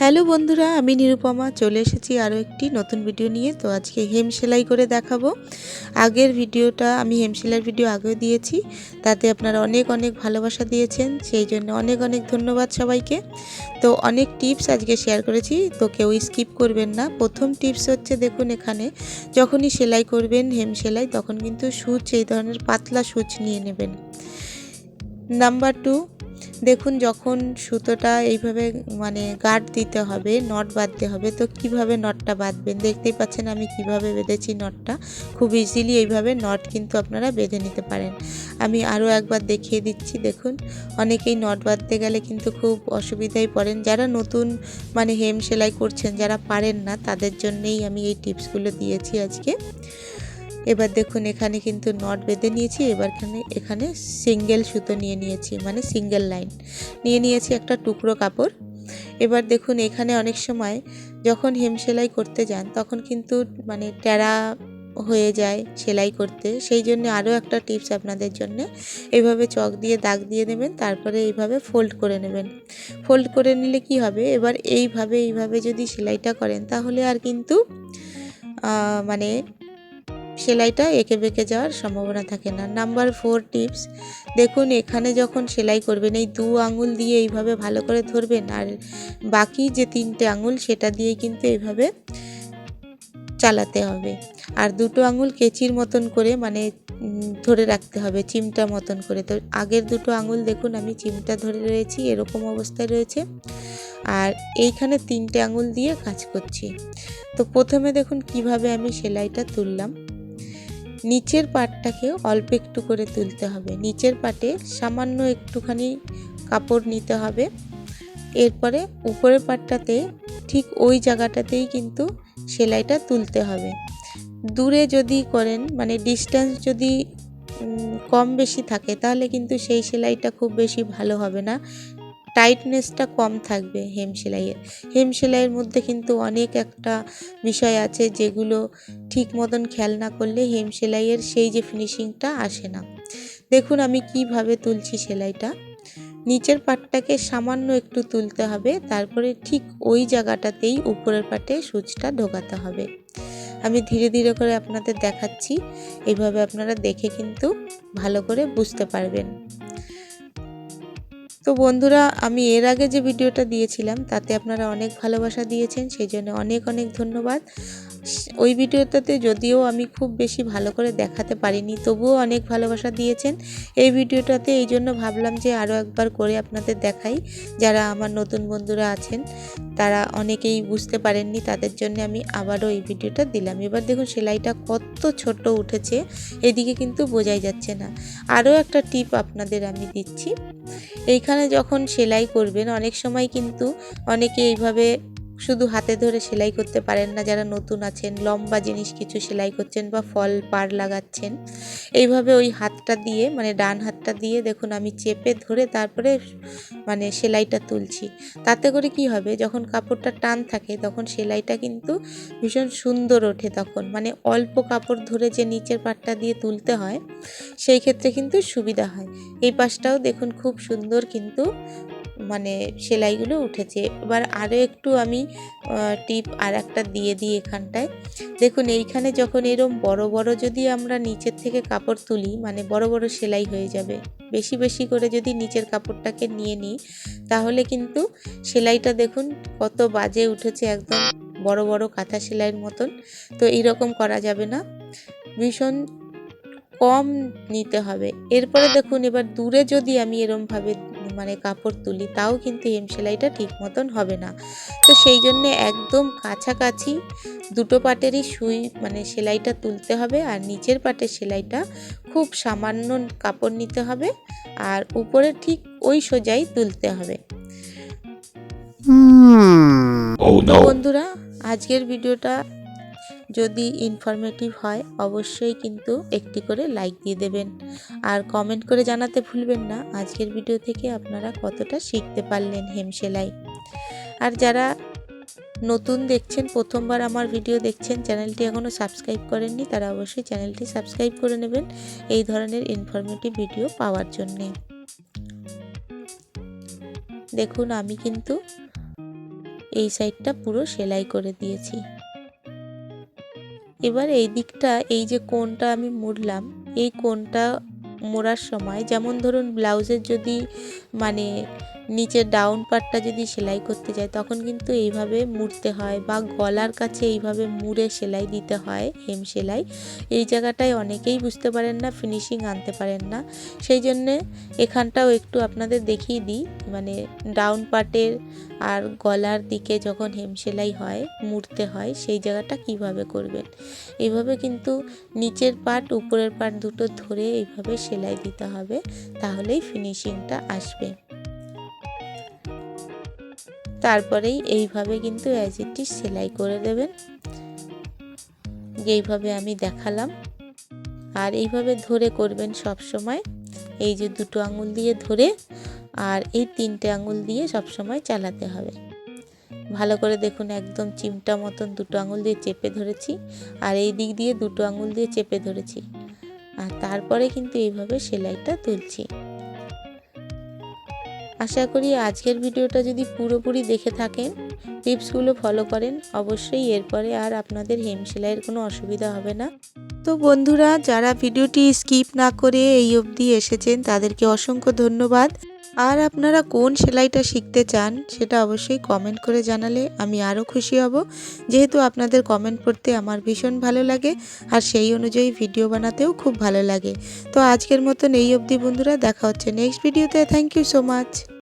Hello বন্ধুরা, আমি নিরুপমা, চলে এসেছি আরও একটি নতুন ভিডিও নিয়ে। তো আজকে হেম সেলাই করে দেখাবো। আগের ভিডিওটা আমি হেম সেলাইয়ের ভিডিও আগেও দিয়েছি। তাতে আপনারা অনেক অনেক ভালোবাসা দিয়েছেন। সেই জন্য অনেক অনেক ধন্যবাদ সবাইকে। তো অনেক টিপস আজকে শেয়ার করেছি। তো কেউ স্কিপ করবেন না। প্রথম টিপস হচ্ছে, দেখুন এখানে, যখনই সেলাই করবেন হেম সেলাই, তখন কিন্তু সুচ, এই ধরনের পাতলা সুচ নিয়ে নেবেন। নাম্বার টু দেখুন যখন সুতোটা এইভাবে মানে গার্ড দিতে হবে নট বাঁধতে হবে, তো কীভাবে নটটা বাঁধবেন? দেখতেই পাচ্ছেন আমি কীভাবে বেঁধেছি নটটা খুব ইজিলি এইভাবে নট কিন্তু আপনারা বেঁধে নিতে পারেন। আমি আরও একবার দেখিয়ে দিচ্ছি, দেখুন। অনেকেই নট বাঁধতে গেলে কিন্তু খুব অসুবিধায় পড়েন। যারা নতুন মানে হেম সেলাই করছেন, যারা পারেন না, তাদের জন্যেই আমি এই টিপসগুলো দিয়েছি আজকে। এবার দেখুন, এখানে কিন্তু নট বেঁধে নিয়েছি, এবার এখানে এখানে সিঙ্গেল সুতো নিয়ে নিয়েছি মানে সিঙ্গেল লাইন নিয়ে নিয়েছি একটা টুকরো কাপড়। এবার দেখুন, এখানে অনেক সময় যখন হেম সেলাই করতে যান, তখন কিন্তু মানে টেরা হয়ে যায় সেলাই করতে। সেই জন্য আরও একটা টিপস আপনাদের জন্য। এইভাবে চক দিয়ে দাগ দিয়ে নেবেন, তারপরে এইভাবে ফোল্ড করে নেবেন। ফোল্ড করে নিলে কি হবে? এবার এইভাবে এইভাবে যদি সেলাইটা করেন, তাহলে আর কিন্তু মানে সেলাইটা এঁকে বেঁকে যাওয়ার সম্ভাবনা থাকে না। নাম্বার ফোর টিপস দেখুন এখানে যখন সেলাই করবেন, এই দু আঙুল দিয়ে এইভাবে ভালো করে ধরবেন আর বাকি যে তিনটে আঙুল সেটা দিয়ে কিন্তু এইভাবে চালাতে হবে। আর দুটো আঙুল কেচির মতন করে মানে ধরে রাখতে হবে, চিমটা মতন করে। তো আগের দুটো আঙুল দেখুন, আমি চিমটা ধরে রয়েছি, এরকম অবস্থায় রয়েছে। আর এইখানে তিনটে আঙুল দিয়ে কাজ করছি। তো প্রথমে দেখুন কীভাবে আমি সেলাইটা তুললাম। নিচের পাটটাকে অল্প একটু করে তুলতে হবে। নিচের পাটে সামান্য একটুখানি কাপড় নিতে হবে। এরপরে উপরের পাটটাতে ঠিক ওই জায়গাটাতেই কিন্তু সেলাইটা তুলতে হবে। দূরে যদি করেন মানে ডিস্টেন্স যদি কম বেশি থাকে, তাহলে কিন্তু সেই সেলাইটা খুব বেশি ভালো হবে না। টাইটনেসটা কম থাকবে হেম সেলাইয়ের হেম সেলাইয়ের মধ্যে কিন্তু অনেক একটা বিষয় আছে যেগুলো ঠিক মতন খেয়াল না করলে হেম সেলাইয়ের সেই যে ফিনিশিংটা আসে না। দেখুন আমি কীভাবে তুলছি সেলাইটা। নিচের পাটটাকে সামান্য একটু তুলতে হবে, তারপরে ঠিক ওই জায়গাটাতেই উপরের পাটে সুচটা ঢোকাতে হবে। আমি ধীরে ধীরে করে আপনাদের দেখাচ্ছি এইভাবে আপনারা দেখে কিন্তু ভালো করে বুঝতে পারবেন। তো বন্ধুরা, আমি এর আগে যে ভিডিওটা দিয়েছিলাম, তাতে আপনারা অনেক ভালোবাসা দিয়েছেন, সেই জন্য অনেক অনেক ধন্যবাদ। ওই ভিডিওটাতে যদিও আমি খুব বেশি ভালো করে দেখাতে পারিনি, তবুও অনেক ভালোবাসা দিয়েছেন। এই ভিডিওটাতে এই জন্য ভাবলাম যে আরও একবার করে আপনাদের দেখাই, যারা আমার নতুন বন্ধুরা আছেন, তারা অনেকেই বুঝতে পারেননি, তাদের জন্য আমি আবারও এই ভিডিওটা দিলাম। এবার দেখুন সেলাইটা কত ছোট উঠেছে, এদিকে কিন্তু বোঝাই যাচ্ছে না। আরও একটা টিপ আপনাদের আমি দিচ্ছি, এইখানে যখন সেলাই করবেন, অনেক সময় কিন্তু অনেকে এইভাবে শুধু হাতে ধরে সেলাই করতে পারেন না, যারা নতুন আছেন, লম্বা জিনিস কিছু সেলাই করছেন বা ফল পার লাগাচ্ছেন। এইভাবে ওই হাতটা দিয়ে মানে ডান হাতটা দিয়ে দেখুন আমি চেপে ধরে তারপরে মানে সেলাইটা তুলছি। তাতে করে কি হবে, যখন কাপড়টা টান থাকে তখন সেলাইটা কিন্তু ভীষণ সুন্দর ওঠে তখন। মানে অল্প কাপড় ধরে যে নিচের পাটটা দিয়ে তুলতে হয়, সেই ক্ষেত্রে কিন্তু সুবিধা হয়। এই পাশটাও দেখুন খুব সুন্দর কিন্তু মানে সেলাইগুলো উঠেছে। এবার আরও একটু আমি টিপ আর একটা দিয়ে দিই এখানটায়। দেখুন, এইখানে যখন এরম বড় বড় যদি আমরা নিচের থেকে কাপড় তুলি মানে বড় বড় সেলাই হয়ে যাবে। বেশি বেশি করে যদি নিচের কাপড়টাকে নিয়ে নিই, তাহলে কিন্তু সেলাইটা দেখুন কত বাজে উঠেছে, একদম বড় বড় কাঁথা সেলাইয়ের মতন। তো এইরকম করা যাবে না। ভীষণ কম নিতে হবে। এরপরে দেখুন, এবার দূরে যদি আমি এরমভাবে মানে কাপড় তুলি তাও কিন্তু হেম সেলাইটা ঠিক মতন হবে না। তো সেই জন্যে একদম কাছাকাছি দুটো পাটেরই সুই মানে সেলাইটা তুলতে হবে আর নিচের পাটের সেলাইটা খুব সামান্য কাপড় নিতে হবে আর উপরে ঠিক ওই সোজাই তুলতে হবে। Oh বন্ধুরা আজকের ভিডিওটা যদি ইনফরমেটিভ হয়, অবশ্যই কিন্তু একটি করে লাইক দিয়ে দেবেন। আর কমেন্ট করে জানাতে ভুলবেন না, আজকের ভিডিও থেকে আপনারা কতটা শিখতে পারলেন হেম সেলাই। আর যারা নতুন দেখছেন, প্রথমবার আমার ভিডিও দেখছেন, চ্যানেলটি এখনও সাবস্ক্রাইব করেননি, তারা অবশ্যই চ্যানেলটি সাবস্ক্রাইব করে নেবেন এই ধরনের ইনফরমেটিভ ভিডিও পাওয়ার জন্যে। দেখুন, আমি কিন্তু এই সাইডটা পুরো সেলাই করে দিয়েছি। এবার এই দিকটা, এই যে কোনটা আমি মুড়লাম, এই কোনটা মোড়ার সময়, যেমন ধরুন ব্লাউজের যদি মানে নিচের ডাউন পার্টটা যদি সেলাই করতে যায়, তখন কিন্তু এইভাবে মুড়তে হয় বা গলার কাছে এইভাবে মুড়ে সেলাই দিতে হয়, হেম সেলাই। এই জায়গাটায় অনেকেই বুঝতে পারেন না ফিনিশিং আনতে পারেন না। সেই জন্যে এখানটাও একটু আপনাদের দেখিয়ে দিই মানে ডাউন পার্টের আর গলার দিকে যখন হেম সেলাই হয়, মুড়তে হয়, সেই জায়গাটা কীভাবে করবেন? এইভাবে কিন্তু নিচের পার্ট উপরের পার্ট দুটো ধরে এইভাবে সেলাই দিতে হবে, তাহলেই ফিনিশিংটা আসবে। তারপরেই এইভাবে কিন্তু অ্যাজ ইট ইজ সেলাই করে দেবেন। যেইভাবে আমি দেখালাম। আর এইভাবে ধরে করবেন সব সময় এই যে দুটো আঙুল দিয়ে ধরে আর এই তিনটে আঙুল দিয়ে সব সময় চালাতে হবে। ভালো করে দেখুন, একদম চিমটা মতন দুটো আঙুল দিয়ে চেপে ধরেছি আর এই দিক দিয়ে দুটো আঙুল দিয়ে চেপে ধরেছি। আর তারপরে কিন্তু এইভাবে সেলাইটা তুলছি। আশা করি আজকের ভিডিওটা যদি পুরোপুরি দেখে থাকেন, টিপসগুলো ফলো করেন, অবশ্যই এরপরে আর আপনাদের হেম সেলাইয়ের কোনো অসুবিধা হবে না। তো বন্ধুরা, যারা ভিডিওটি স্কিপ না করে এই অবধি এসেছেন, তাদেরকে অসংখ্য ধন্যবাদ। আর আপনারা কোন সেলাইটা শিখতে চান সেটা অবশ্যই কমেন্ট করে জানালে আমি আরও খুশি হব। যেহেতু আপনাদের কমেন্ট পড়তে আমার ভীষণ ভালো লাগে আর সেই অনুযায়ী ভিডিও বানাতেও খুব ভালো লাগে। তো আজকের মতন এই অবধি বন্ধুরা, দেখা হচ্ছে নেক্সট ভিডিওতে থ্যাংক ইউ সো মাচ